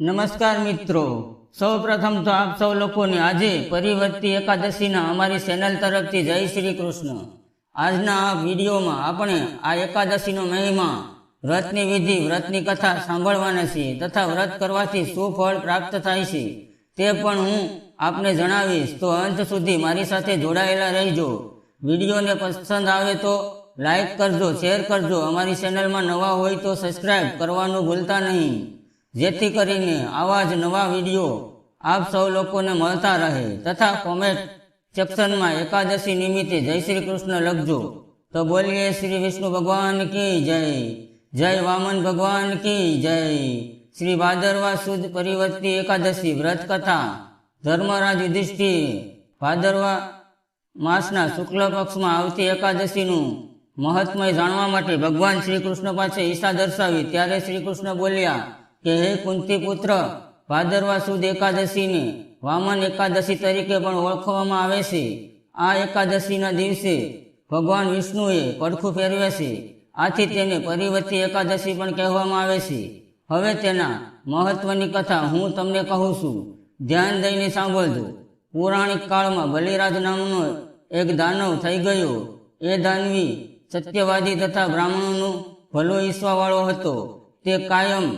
નમસ્કાર મિત્રો. સૌ પ્રથમ તો આપ સૌ લોકોને આજે પરિવર્તી એકાદશીના અમારી ચેનલ તરફથી જય શ્રી કૃષ્ણ. આજના આ વિડીયોમાં આપણે આ એકાદશીનો મહિમા વ્રતની વિધિ, વ્રતની કથા સાંભળવાના છીએ તથા વ્રત કરવાથી શું ફળ પ્રાપ્ત થાય છે તે પણ હું આપને જણાવીશ. તો અંત સુધી મારી સાથે જોડાયેલા રહેજો. વિડીયોને પસંદ આવે તો લાઈક કરજો, શેર કરજો. અમારી ચેનલમાં નવા હોય તો સબસ્ક્રાઈબ કરવાનું ભૂલતા નહીં. જેથી કરીને આવા જ નવા વીડિયો આપ સૌ લોકોને મળતા રહે તથા કોમેન્ટ સેક્શનમાં એકાદશી નિમિત્તે જય શ્રી કૃષ્ણ લખજો. તો બોલીએ શ્રી વિષ્ણુ ભગવાન કી જય જય વામન ભગવાન કી જય. શ્રી ભાદરવા સુદ પરિવર્તી એકાદશી વ્રત કથા, ધર્મરાજ યુધિષ્ઠિર. ભાદરવા માસના શુક્લ પક્ષમાં આવતી એકાદશીનું મહત્મય જાણવા માટે ભગવાન શ્રી કૃષ્ણ પાસે ઈચ્છા દર્શાવી ત્યારે શ્રી કૃષ્ણ બોલ્યા કે હે કુંતી પુત્ર ભાદરવા સુદ એકાદશીને વામન એકાદશી તરીકે પણ ઓળખવામાં આવે છે. આ એકાદશીના દિવસે ભગવાન વિષ્ણુએ પડખું ફેરવે છે. આથી તેને પરિવર્તી એકાદશી પણ કહેવામાં આવે છે. હવે તેના મહત્વની કથા હું તમને કહું છું. ધ્યાન દઈને સાંભળજો. પૌરાણિક કાળમાં બલિરાજ નામનો એક દાનવ થઈ ગયો. એ દાનવી સત્યવાદી તથા બ્રાહ્મણોનું ભલો ઈશ્વાવાળો હતો. તે કાયમ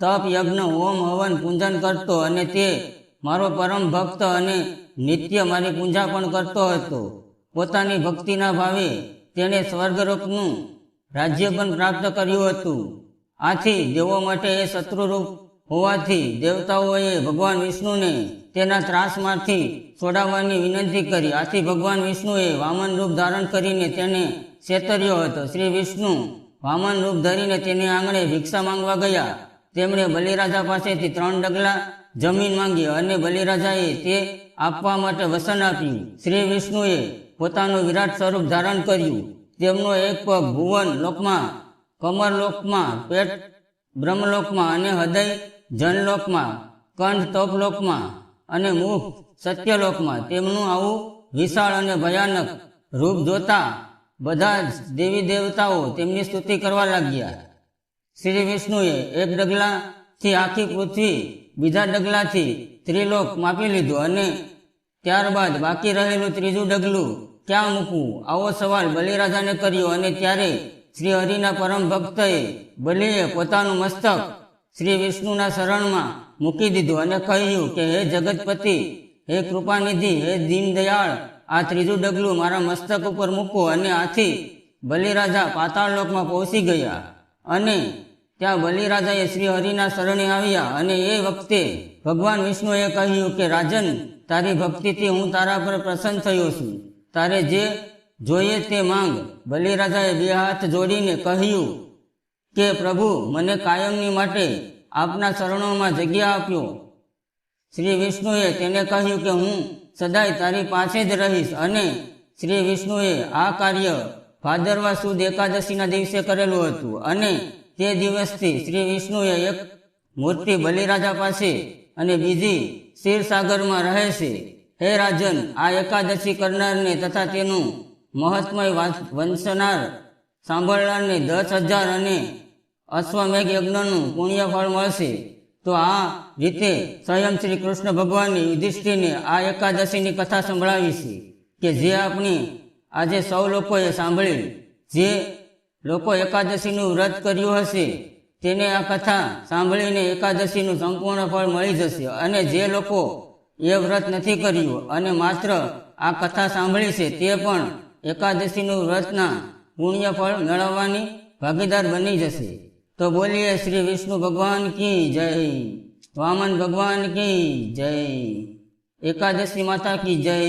તપ, યજ્ઞ ઓમ હવન, પૂજન કરતો અને તે મારો પરમ ભક્ત અને નિત્ય મારી પૂજા પણ કરતો હતો. પોતાની ભક્તિના ભાવે તેણે સ્વર્ગરૂપનું રાજ્ય પણ પ્રાપ્ત કર્યું હતું. આથી દેવો માટે એ શત્રુરૂપ હોવાથી દેવતાઓએ ભગવાન વિષ્ણુને તેના ત્રાસમાંથી છોડાવવાની વિનંતી કરી. આથી ભગવાન વિષ્ણુએ વામન રૂપ ધારણ કરીને તેને છેતર્યો હતો. શ્રી વિષ્ણુ વામન રૂપ ધરીને તેને આંગણે ભિક્ષા માંગવા ગયા. તેમણે બલિરાજા પાસેથી ત્રણ ડગલા જમીન માંગી અને બલિરાજાએ તે આપવા માટે વસન આપ્યું. શ્રી વિષ્ણુએ પોતાનું વિરાટ સ્વરૂપ ધારણ કર્યું. તેમનો એક પગ ભુવન લોકમાં, કમર લોકમાં, પેટ બ્રહ્મલોકમાં અને હૃદય જનલોકમાં, કંઠ તપલોકમાં અને મુખ સત્યલોકમાં. તેમનું આવું વિશાળ અને ભયાનક રૂપ જોતા બધા જ દેવી દેવતાઓ તેમની સ્તુતિ કરવા લાગ્યા. શ્રી વિષ્ણુએ એક ડગલાથી આખી પૃથ્વી બીજા ડગલાથી ત્રિલોક માપી લીધું અને ત્યારબાદ બાકી રહેલું ત્રીજું ડગલું ક્યાં મૂકવું? આવો સવાલ બલિરાજાને કર્યો અને ત્યારે શ્રી હરિના પરમ ભક્તએ બલિએ પોતાનું મસ્તક શ્રી વિષ્ણુના શરણમાં મૂકી દીધું અને કહ્યું કે, હે જગતપતિ, હે કૃપાનિધિ, હે દીનદયાળ, આ ત્રીજું ડગલું મારા મસ્તક ઉપર મૂકો. અને આથી બલિરાજા પાતાળ લોકમાં પહોંચી ગયા અને ત્યાં બલિરાજાએ શ્રી હરિના શરણે આવ્યા અને એ વખતે ભગવાન વિષ્ણુએ કહ્યું કે, રાજન, તારી ભક્તિથી હું તારા પર પ્રસન્ન થયો છું. તારે જે જોઈએ તે માંગ. બલિરાજાએ બે હાથ જોડીને કહ્યું કે, પ્રભુ, મને કાયમની માટે આપના શરણોમાં જગ્યા આપ્યો. શ્રી વિષ્ણુએ તેને કહ્યું કે, હું સદાય તારી પાસે જ રહીશ. અને શ્રી વિષ્ણુએ આ કાર્ય ભાદરવા સુદ એકાદશીના દિવસે કરેલું હતું. અને તે દિવસથી શ્રી વિષ્ણુએ એક મૂર્તિ બલિરાજા પાસે અને બીજી ક્ષીરસાગરમાં રહે છે. હે રાજન, આ એકાદશી કરનારને તથા તેનું મહત્મય વંશનાર સાંભળનારને દસ હજાર અને અશ્વમેઘ યજ્ઞનું પુણ્ય ફળ મળશે. તો આ રીતે સ્વયં શ્રી કૃષ્ણ ભગવાનની યુધિષ્ઠિરને આ એકાદશીની કથા સંભળાવી છે કે જે આપણી આજે સૌ લોકોએ સાંભળી જે લોકો એકાદશીનું વ્રત કર્યું હશે. તેને આ કથા સાંભળીને એકાદશીનું સંપૂર્ણ ફળ મળી જશે અને જે લોકો એ વ્રત નથી કર્યું અને માત્ર આ કથા સાંભળી છે તે પણ એકાદશીનું વ્રતના પુણ્ય ફળ મેળવવાની ભાગીદાર બની જશે. તો બોલીએ શ્રી વિષ્ણુ ભગવાન કી જય? વામન ભગવાન કી જય? એકાદશી માતા કી જય?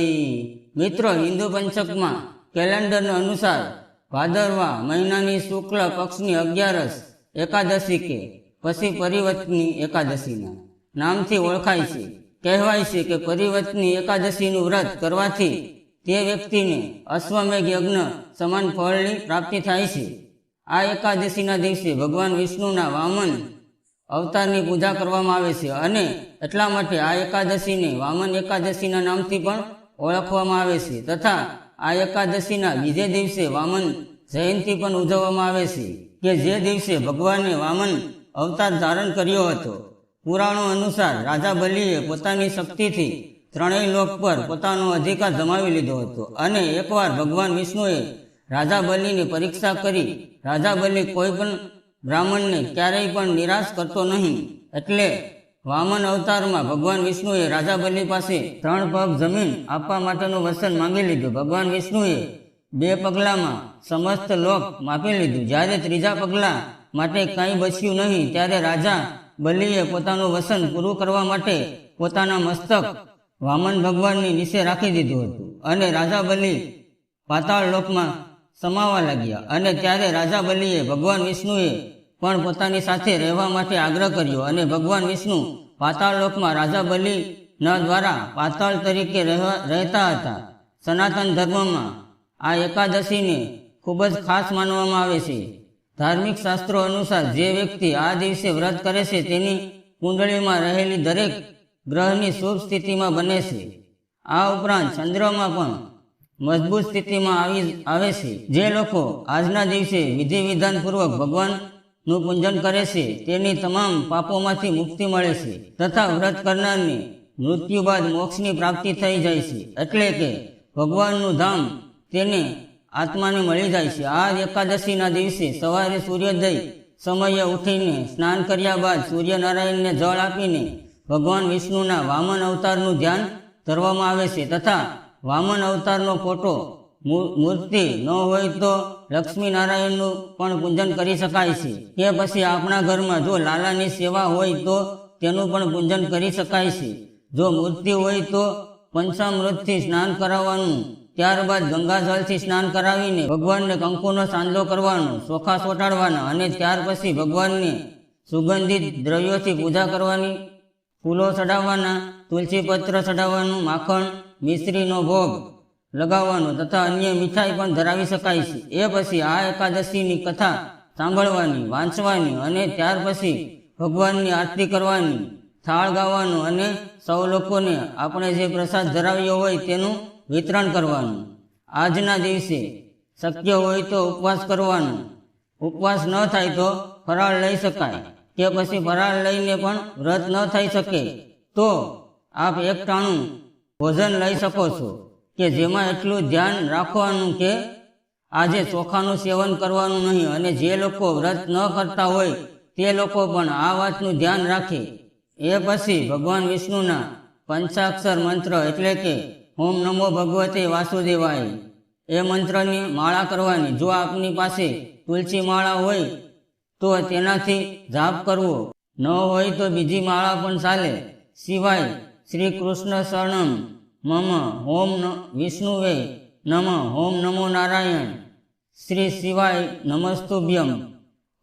મિત્રો, હિન્દુ પંચકમાં કેલેન્ડર અનુસાર ભાદરવા મહિનાની શુક્લ પક્ષની અગિયારસ એકાદશી કે પછી પરિવર્તની એકાદશીના. નામથી ઓળખાય છે, કહેવાય છે કે પરિવર્તની એકાદશીનું વ્રત કરવાથી તે વ્યક્તિને અશ્વમેઘ યજ્ઞ સમાન ફળની પ્રાપ્તિ થાય છે. આ એકાદશીના દિવસે ભગવાન વિષ્ણુના વામન અવતારની પૂજા કરવામાં આવે છે અને એટલા માટે આ એકાદશીને વામન એકાદશીના નામથી પણ ઓળખવામાં આવે છે તથા આ એકાદશીના બીજે દિવસે વામન જયંતિ પણ ઉજવવામાં આવે છે, કે જે દિવસે ભગવાને વામન અવતાર ધારણ કર્યો હતો. પુરાણો અનુસાર રાજા બલિએ પોતાની શક્તિથી ત્રણેય લોક પર પોતાનો અધિકાર જમાવી લીધો હતો અને એકવાર ભગવાન વિષ્ણુએ રાજા બલિની પરીક્ષા કરી, રાજા બલિ કોઈ પણ બ્રાહ્મણને ક્યારેય પણ નિરાશ કરતો નહીં, એટલે વામન અવતારમાં ભગવાન વિષ્ણુએ રાજા બલિ પાસે ત્રણ પગ જમીન આપવા માટેનું વચન માંગી લીધું. ભગવાન વિષ્ણુએ બે પગલામાં સમસ્ત લોક માપી લીધું. જ્યારે ત્રીજા પગલા માટે કંઈ બચ્યું નહીં, ત્યારે રાજા બલિએ પોતાનું વસન પૂરું કરવા માટે પોતાના મસ્તક વામન ભગવાનની નીચે રાખી દીધું હતું અને રાજા બલિ પાતાળ લોકમાં સમાવા લાગ્યા. અને ત્યારે રાજા બલિએ ભગવાન વિષ્ણુએ પણ પોતાની સાથે રહેવા માટે આગ્રહ કર્યો અને ભગવાન વિષ્ણુ પાતાળ લોકમાં રાજા ન દ્વારા પાતાળ તરીકે રહેતા હતા. સનાતન ધર્મમાં આ એકાદશીને ખૂબ જ ખાસ માનવામાં આવે છે. ધાર્મિક શાસ્ત્રો અનુસાર જે વ્યક્તિ આ દિવસે વ્રત કરે છે તેની કુંડળીમાં રહેલી દરેક ગ્રહની શુભ સ્થિતિમાં બને છે. આ ઉપરાંત ચંદ્રમાં પણ મજબૂત સ્થિતિમાં આવી, આવે છે. જે લોકો આજના દિવસે વિધિ વિધાનપૂર્વક ભગવાનનું પૂજન કરે છે, તેની તમામ પાપોમાંથી મુક્તિ મળે છે તથા વ્રત કરનારને મૃત્યુ બાદ મોક્ષની પ્રાપ્તિ થઈ જાય છે. એટલે કે ભગવાનનું ધામ તેને આત્માને મળી જાય છે. આ એકાદશીના દિવસે સવારે સૂર્યોદય સમયે ઉઠીને સ્નાન કર્યા બાદ સૂર્યનારાયણને જળ આપીને ભગવાન વિષ્ણુના વામન અવતારનું ધ્યાન ધરવામાં આવે છે. તથા વામન અવતારનો ફોટો મૂર્તિ ન હોય તો લક્ષ્મી નારાયણનું પણ પૂજન કરી શકાય છે. કે પછી આપણા ઘરમાં જો લાલાની સેવા હોય તો તેનું પણ પૂજન કરી શકાય છે. જો મૂર્તિ હોય તો પંચામૃતથી સ્નાન કરાવવાનું, ત્યારબાદ ગંગાજળથી સ્નાન કરાવીને ભગવાનને કંકુનો સાંદલો કરવાનો, ચોખા ચોંટાડવાના અને ત્યાર પછી ભગવાનને સુગંધિત દ્રવ્યોથી પૂજા કરવાની, ફૂલો ચડાવવાના તુલસી પત્ર ચડાવવાનું માખણ, મિશ્રીનો ભોગ લગાવવાનો તથા અન્ય મીઠાઈ પણ ધરાવી શકાય છે. એ પછી આ એકાદશીની કથા સાંભળવાની, વાંચવાની અને ત્યાર પછી ભગવાનની આરતી કરવાની, થાળ ગાવાનું અને સૌ લોકોને આપણે જે પ્રસાદ ધરાવ્યો હોય તેનું વિતરણ કરવાનું. આજના દિવસે શક્ય હોય તો ઉપવાસ કરવાનો. ઉપવાસ ન થાય તો ફરાળ લઈ શકાય. કે પછી ફરાળ લઈને પણ વ્રત ન થઈ શકે. તો આપ એકટાણું ભોજન લઈ શકો છો. કે જેમાં એટલું ધ્યાન રાખવાનું કે આજે ચોખાનું સેવન કરવાનું નહીં અને જે લોકો વ્રત ન કરતા હોય તે લોકો પણ આ વાતનું ધ્યાન રાખે. એ પછી ભગવાન વિષ્ણુના પંચાક્ષર મંત્ર એટલે કે ઓમ નમો ભગવતે વાસુદેવાય. એ મંત્રની માળા કરવાની. જો આપની પાસે તુલસી માળા હોય તો તેનાથી જાપ કરવો. ન હોય તો બીજી માળા પણ ચાલે. સિવાય શ્રી કૃષ્ણ શરણમ મમ ન- વિષ્ણુવે નમ હોમ નમો નારાયણ શ્રી શિવાય નમસ્તુભ્યમ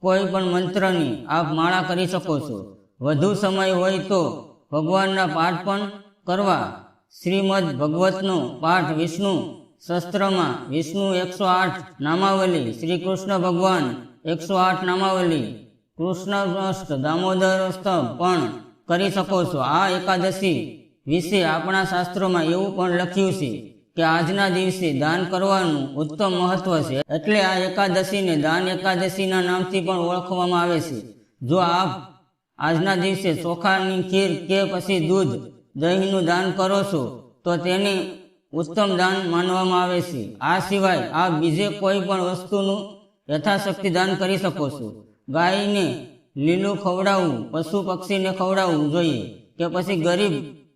કોઈ પણ મંત્રની આપ માળા કરી શકો છો। વધુ સમય હોય તો ભગવાનના પાઠ પણ કરવા શ્રીમદ ભગવતનો પાઠ વિષ્ણુ શસ્ત્રમાં વિષ્ણુ એકસો આઠ નામાવલી, શ્રી કૃષ્ણ ભગવાન એકસો આઠ નામાવલી, કૃષ્ણ દામોદર સ્તંભ પણ કરી શકો છો. આ એકાદશી વિશે આપણા શાસ્ત્રોમાં એવું પણ લખ્યું છે કે આજના દિવસે દાન કરવાનું ઉત્તમ મહત્વ છે. એટલે આ એકાદશીને દાન એકાદશીના નામથી પણ ઓળખવામાં આવે છે. જો આપ આજના દિવસે ચોખાની ખીર કે પછી દૂધ દહીંનું દાન કરો છો, તો તેને ઉત્તમ દાન માનવામાં આવે છે. આ સિવાય આપ બીજે કોઈ પણ વસ્તુનું યથાશક્તિ દાન કરી શકો છો. ગાયને લીલું ખવડાવવું, પશુ પક્ષીને ખવડાવવું જોઈએ કે પછી ગરીબ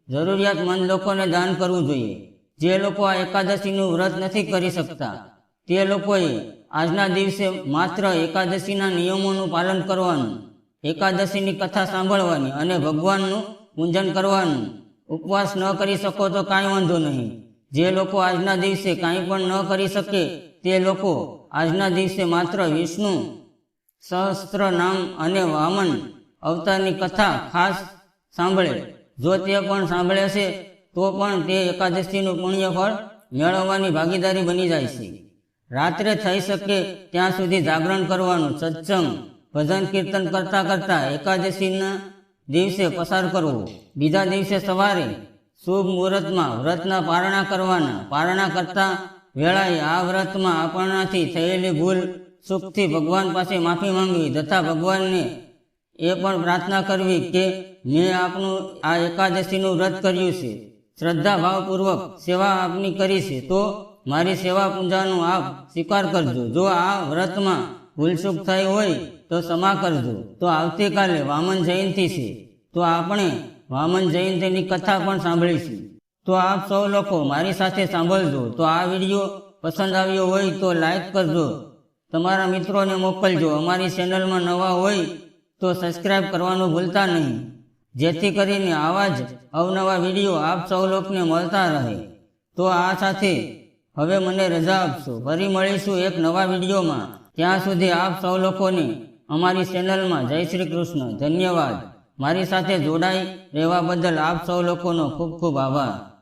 જરૂરિયાતમંદ લોકોને દાન કરવું જોઈએ. જે લોકો આ એકાદશીનું વ્રત નથી કરી શકતા, તે લોકોએ આજના દિવસે માત્ર એકાદશીના નિયમોનું પાલન કરવાનું, એકાદશીની કથા સાંભળવાની અને ભગવાનનું પૂજન કરવાનું. ઉપવાસ ન કરી શકો તો કાંઈ વાંધો નહીં. જે લોકો આજના દિવસે કાંઈ પણ ન કરી શકે, તે લોકો આજના દિવસે માત્ર વિષ્ણુ, સહસ્ત્ર નામ અને વામન અવતારની કથા ખાસ સાંભળે. જો તે પણ સાંભળે છે, તો પણ તે એકાદશીનું પુણ્ય ફળ મેળવવાની ભાગીદારી બની જાય છે. રાત્રે થઈ શકે ત્યાં સુધી જાગરણ કરવાનું સત્સંગ, ભજન કીર્તન કરતા કરતા એકાદશીના દિવસે પસાર કરવો. બીજા દિવસે સવારે શુભ મુહૂર્તમાં વ્રતના પારણા કરવાના. પારણા કરતા વેળાએ આ વ્રતમાં આપણાથી થયેલી ભૂલ સુખથી ભગવાન પાસે માફી માંગવી, તથા ભગવાનને એ પણ પ્રાર્થના કરવી કે મેં આપનું આ એકાદશીનું વ્રત કર્યું છે, શ્રદ્ધા ભાવપૂર્વક સેવા આપની કરી છે, તો મારી સેવા પૂજાનો આપ સ્વીકાર કરજો. જો આ વ્રતમાં ભૂલચૂક થઈ હોય, તો ક્ષમા કરજો. તો આવતીકાલે વામન જયંતિ છે, તો આપણે વામન જયંતિની કથા પણ સાંભળીશું. તો આપ સૌ લોકો મારી સાથે સાંભળજો. તો આ વીડિયો પસંદ આવ્યો હોય તો લાઈક કરજો. તમારા મિત્રોને મોકલજો. અમારી ચેનલમાં નવા હોય તો સબસ્ક્રાઇબ કરવાનું ભૂલતા નહીં. જેથી કરીને આવા જ અવનવા વીડિયો આપ સૌ લોકોને મળતા રહે. તો આ સાથે હવે મને રજા આપશો. ફરી મળીશું એક નવા વિડીયોમાં. ત્યાં સુધી આપ સૌ લોકોને અમારી ચેનલમાં જય શ્રી કૃષ્ણ. ધન્યવાદ. મારી સાથે જોડાઈ રહેવા બદલ આપ સૌ લોકોનો ખૂબ ખૂબ આભાર.